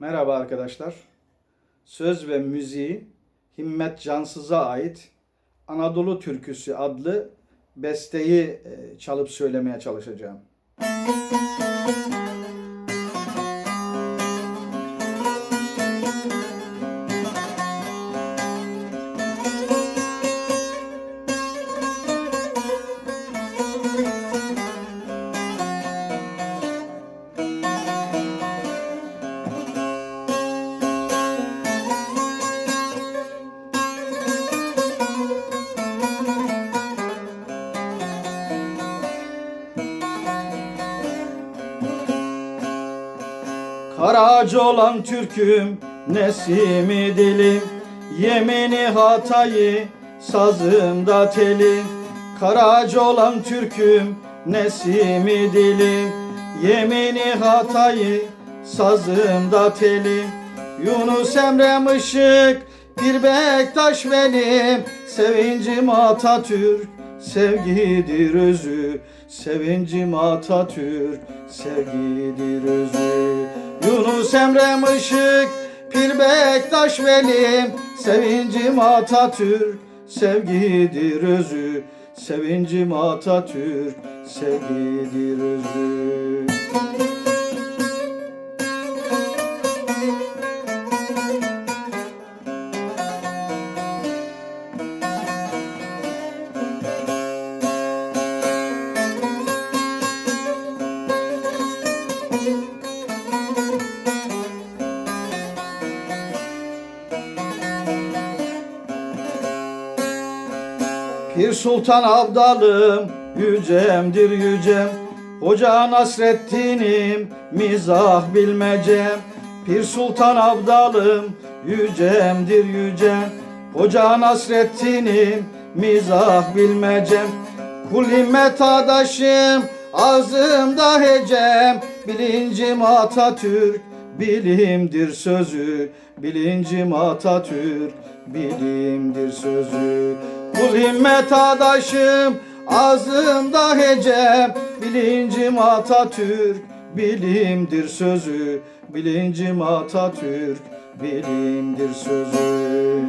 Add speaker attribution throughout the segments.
Speaker 1: Merhaba arkadaşlar. Söz ve müziği Himmet Cansız'a ait Anadolu Türküsü adlı besteyi e, çalıp söylemeye çalışacağım. Karaca olan Türk'üm nesimi dilim. Yemini hatayı sazımda telim. Karaca olan Türk'üm nesimi dilim. Yemini hatayı sazımda telim. Yunus Emre'm ışık bir Bektaş benim. Sevincim Atatürk sevgidir özü. Sevincim Atatürk sevgidir özü Yunus Emre'm ışık Pir Bektaş benim. Sevincim Atatürk sevgidir özü. Sevincim Atatürk sevgidir özü Pir Sultan Abdalım yücemdir yücem. Hoca Nasreddin'im mizah bilmecem. Pir Sultan Abdalım yücemdir yücem. Hoca Nasreddin'im mizah bilmecem. Kul himmet adaşım ağzımda hecem. Bilincim Atatürk bilimdir sözü. Bilincim Atatürk bilimdir sözü Kul himmet adaşım ağzımda hecem. Bilincim Atatürk bilimdir sözü. Bilincim Atatürk bilimdir sözü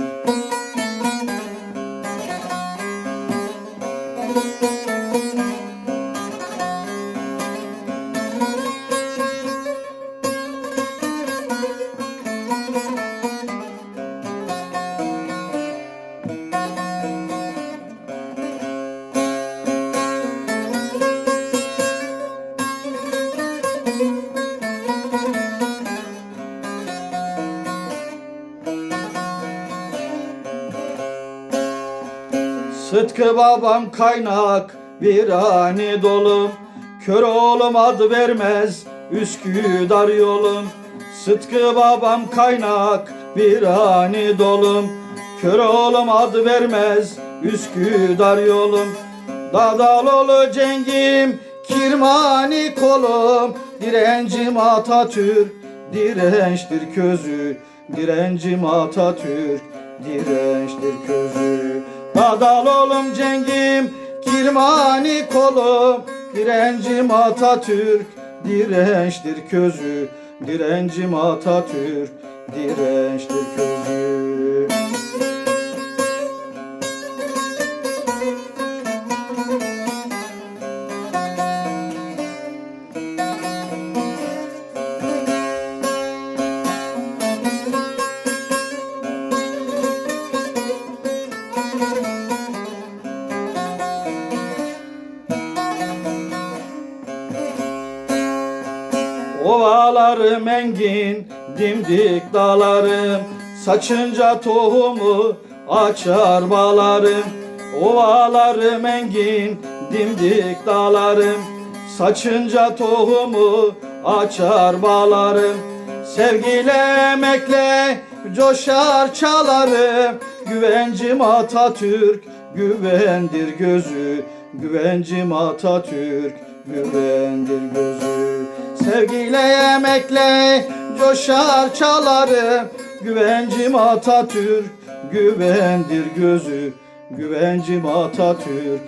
Speaker 1: Sıtkı babam kaynak virani dolum. Kör oğlum adı vermez Üsküdar yolum. Sıtkı babam kaynak virani dolum. Kör oğlum adı vermez Üsküdar yolum. Dadalolu cengim Kirmani kolum Direncim Atatürk Dirençtir közü. Direncim Atatürk Dirençtir közü. Dadal oğlum cengim Kirmani kolum. Direncim Atatürk Dirençtir közü. Direncim Atatürk Dirençtir közü Ovalarım engin, dimdik dağlarım. Saçınca tohumu açar bağlarım. Ovalarım engin, dimdik dağlarım. Saçınca tohumu açar bağlarım. Sevgiyle emekle coşar çalarım Güvencim Atatürk, güvendir gözü. Güvencim Atatürk, güvendir gözü. Sevgiyle emekle coşar çalarım Güvencim Atatürk güvendir gözü. Güvencim Atatürk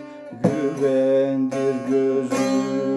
Speaker 1: güvendir gözü